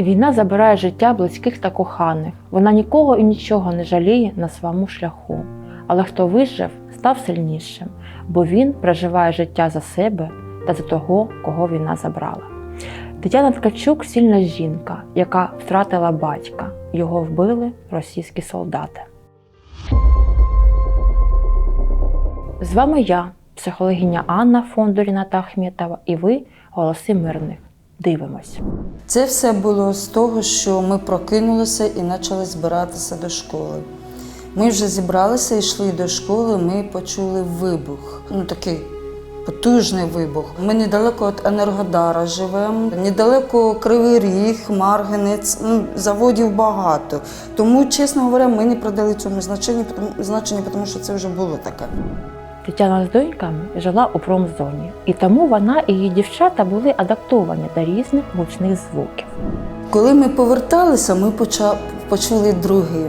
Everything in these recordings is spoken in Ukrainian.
Війна забирає життя близьких та коханих. Вона нікого і нічого не жаліє на своєму шляху. Але хто вижив, став сильнішим, бо він проживає життя за себе та за того, кого війна забрала. Тетяна Ткачук сильна жінка, яка втратила батька. Його вбили російські солдати. З вами я, психологиня Анна фонду Ріната Ахметова, і ви голоси мирних. Дивимось. Це все було з того, що ми прокинулися і почали збиратися до школи. Ми вже зібралися йшли до школи, ми почули вибух. Ну такий потужний вибух. Ми недалеко від Енергодара живемо, недалеко Кривий Ріг, Марганець, ну, заводів багато. Тому, чесно говоря, ми не придали цьому значення, значення, тому що це вже було таке. Тетяна з доньками жила у промзоні, і тому вона і її дівчата були адаптовані до різних гучних звуків. Коли ми поверталися, ми почули другий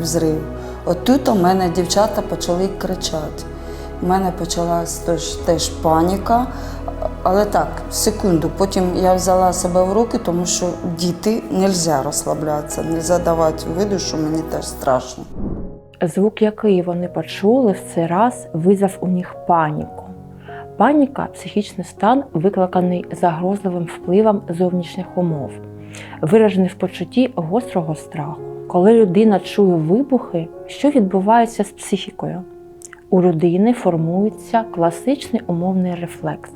взрив. От тут у мене дівчата почали кричати. У мене почалась теж, паніка. Але так, секунду. Потім я взяла себе в руки, тому що діти не можна розслаблятися, не можна давати виду, що мені теж страшно. Звук, який вони почули в цей раз, визвав у них паніку. Паніка психічний стан, викликаний загрозливим впливом зовнішніх умов, виражений в почутті гострого страху. Коли людина чує вибухи, що відбувається з психікою? У людини формується класичний умовний рефлекс,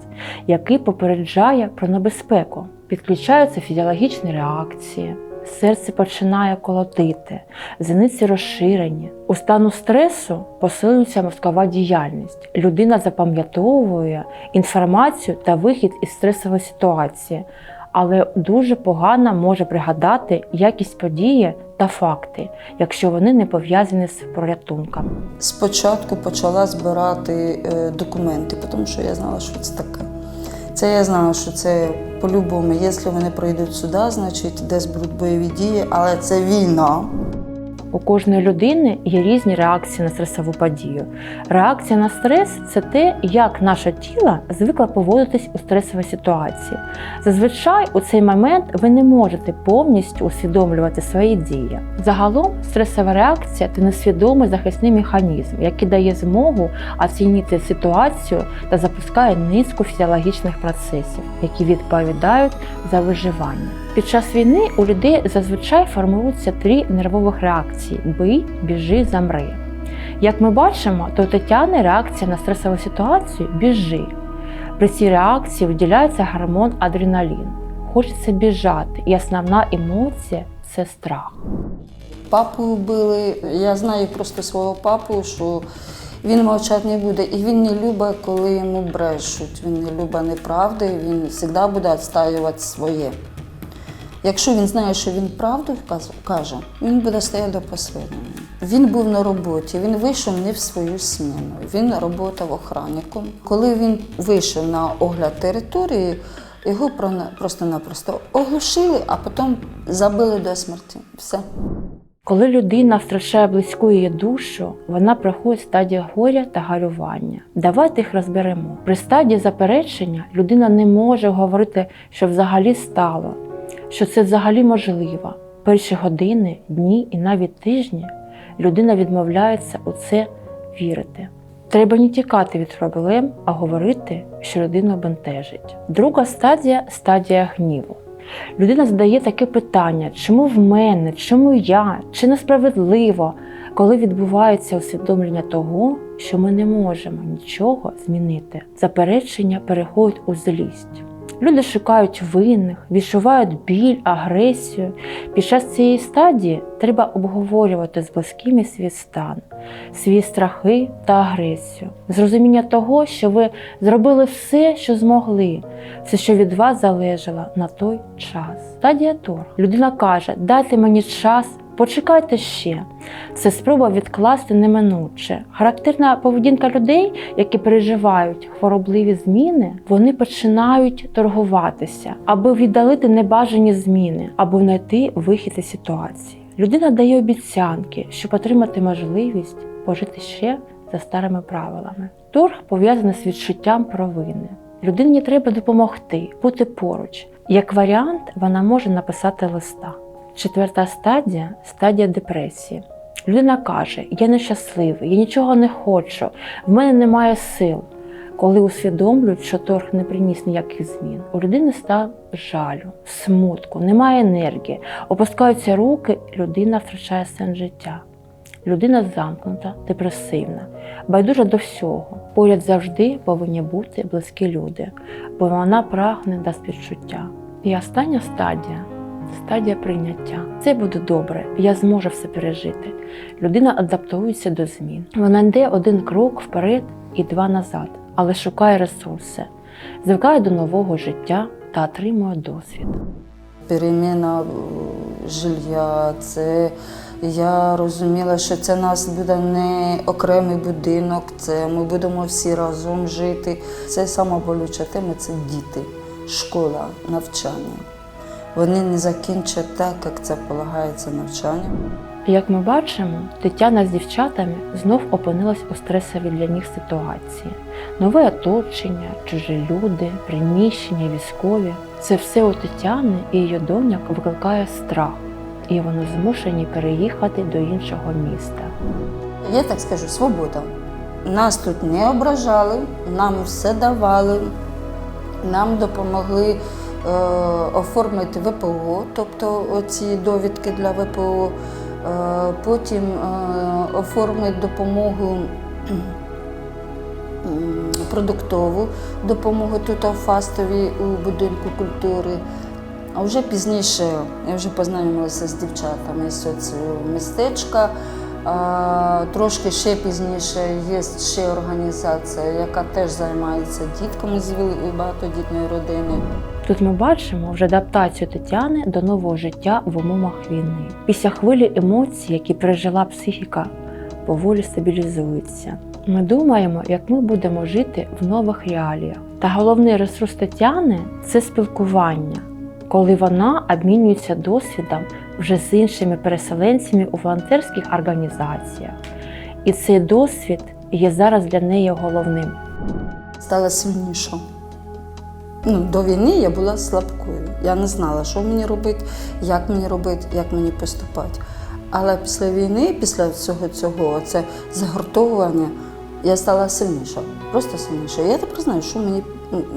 який попереджає про небезпеку. Підключаються фізіологічні реакції, серце починає колотити, зениці розширені. У стану стресу посилюється мозкова діяльність. Людина запам'ятовує інформацію та вихід із стресової ситуації, але дуже погано може пригадати якість події та факти, якщо вони не пов'язані з порятунком. Спочатку почала збирати е, документи, тому що я знала, що це таке. Це я знала, що це по-любому, якщо вони пройдуть сюди, значить десь будуть бойові дії, але це війна. У кожної людини є різні реакції на стресову подію. Реакція на стрес це те, як наше тіло звикло поводитись у стресовій ситуації. Зазвичай у цей момент ви не можете повністю усвідомлювати свої дії. Загалом стресова реакція це несвідомий захисний механізм, який дає змогу оцінити ситуацію та запускає низку фізіологічних процесів, які відповідають за виживання. Під час війни у людей зазвичай формуються три нервових реакції: бий, біжи, замри. Як ми бачимо, то у Тетяни реакція на стресову ситуацію біжи. При цій реакції виділяється гормон адреналін. Хочеться біжати, і основна емоція це страх. Папу вбили. Я знаю просто свого папу, що він мовчати не буде. І він не любить, коли йому брешуть. Він не любить неправди, він завжди буде відстоювати своє. Якщо він знає, що він правду каже, він буде стояти до останнього. Він був на роботі, він вийшов не в свою зміну. Він працював охранником. Коли він вийшов на огляд території, його просто-напросто оглушили, а потім забили до смерті. Все. Коли людина втрачає близьку її душу, вона проходить стадію горя та гарювання. Давайте їх розберемо. При стадії заперечення людина не може говорити, що взагалі стало, що це взагалі можливо. Перші години, дні і навіть тижні людина відмовляється у це вірити. Треба не тікати від проблем, а говорити, що людину бентежить. Друга стадія стадія гніву. Людина задає таке питання: чому в мене, чому я, чи несправедливо, коли відбувається усвідомлення того, що ми не можемо нічого змінити. Заперечення переходять у злість. Люди шукають винних, відчувають біль, агресію. Під час цієї стадії треба обговорювати з близькими свій стан, свої страхи та агресію, зрозуміння того, що ви зробили все, що змогли, все, що від вас залежало на той час. Стадія торг. Людина каже: дайте мені час. Почекайте ще. Це спроба відкласти неминуче. Характерна поведінка людей, які переживають хворобливі зміни, вони починають торгуватися, аби віддалити небажані зміни, або знайти вихід із ситуації. Людина дає обіцянки, щоб отримати можливість пожити ще за старими правилами. Торг пов'язаний з відчуттям провини. Людині треба допомогти, бути поруч, Як варіант, вона може написати листа. Четверта стадія стадія депресії. Людина каже: Я нещасливий, я нічого не хочу, в мене немає сил. Коли усвідомлюють, що торг не приніс ніяких змін, у людини став жалю, смутку, немає енергії, опускаються руки, людина втрачає сенс життя. Людина замкнута, депресивна, байдужа до всього. Поряд завжди повинні бути близькі люди, бо вона прагне до співчуття. І остання стадія стадія прийняття. Це буде добре, я зможу все пережити. Людина адаптується до змін. Вона йде один крок вперед і два назад, але шукає ресурси, звикає до нового життя та отримує досвід. Переміна е, жилья, це я розуміла, що це нас буде не окремий будинок, це ми будемо всі разом жити. Це сама болюча тема це діти, школа, навчання. Вони не закінчать так, як це полагається навчання. Як ми бачимо, Тетяна з дівчатами знов опинилась у стресовій для них ситуації. Нове оточення, чужі люди, приміщення, військові це все у Тетяни і її доньок викликає страх, і вони змушені переїхати до іншого міста. Я так скажу, свобода. Нас тут не ображали, нам все давали, нам допомогли оформити ВПО, тобто оці довідки для ВПО. Е, потім е, оформити допомогу продуктову допомогу тут у Фастові у будинку культури. А вже пізніше я вже познайомилася з дівчатами з містечка. Трошки ще пізніше є ще організація, яка теж займається дітками з багатодітної родини. Тут ми бачимо вже адаптацію Тетяни до нового життя в умовах війни. Після хвилі емоцій, які пережила психіка, поволі стабілізується. Ми думаємо, як ми будемо жити в нових реаліях. Та головний ресурс Тетяни це спілкування, коли вона обмінюється досвідом вже з іншими переселенцями у волонтерських організаціях. І цей досвід є зараз для неї головним. Стала сильніша. Ну, до війни я була слабкою. Я не знала, що мені робити, як мені робити, як мені поступати. Але після війни, після всього цього, це загортовування, я стала сильніша, просто сильніша. Я тепер знаю, що мені,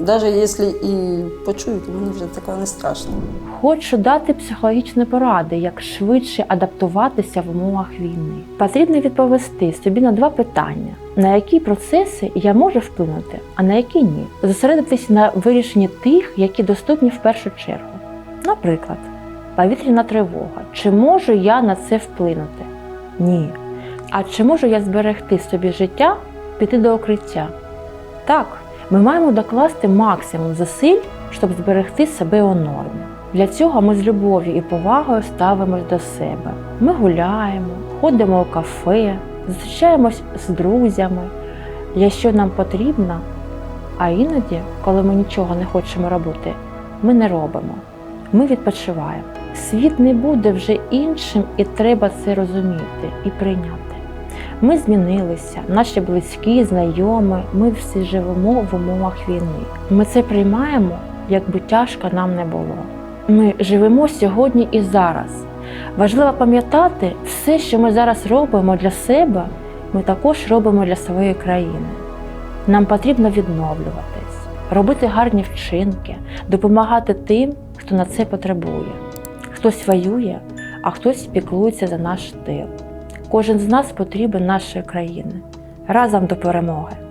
навіть якщо і почують, мені вже такого не страшно. Хочу дати психологічні поради, як швидше адаптуватися в умовах війни. Потрібно відповісти собі на два питання: на які процеси я можу вплинути, а на які ні. Зосередитися на вирішенні тих, які доступні в першу чергу. Наприклад, повітряна тривога. Чи можу я на це вплинути? Ні. А чи можу я зберегти собі життя, піти до укриття? Так, ми маємо докласти максимум зусиль, щоб зберегти себе у нормі. Для цього ми з любов'ю і повагою ставимось до себе. Ми гуляємо, ходимо у кафе, зустрічаємось з друзями, якщо нам потрібно. А іноді, коли ми нічого не хочемо робити, ми не робимо. Ми відпочиваємо. Світ не буде вже іншим, і треба це розуміти і прийняти. Ми змінилися, наші близькі, знайомі, ми всі живемо в умовах війни. Ми це приймаємо, якби тяжко нам не було. Ми живемо сьогодні і зараз. Важливо пам'ятати, все, що ми зараз робимо для себе, ми також робимо для своєї країни. Нам потрібно відновлюватись, робити гарні вчинки, допомагати тим, хто на це потребує. Хтось воює, а хтось піклується за наш тил. Кожен з нас потрібен нашої країни. Разом до перемоги!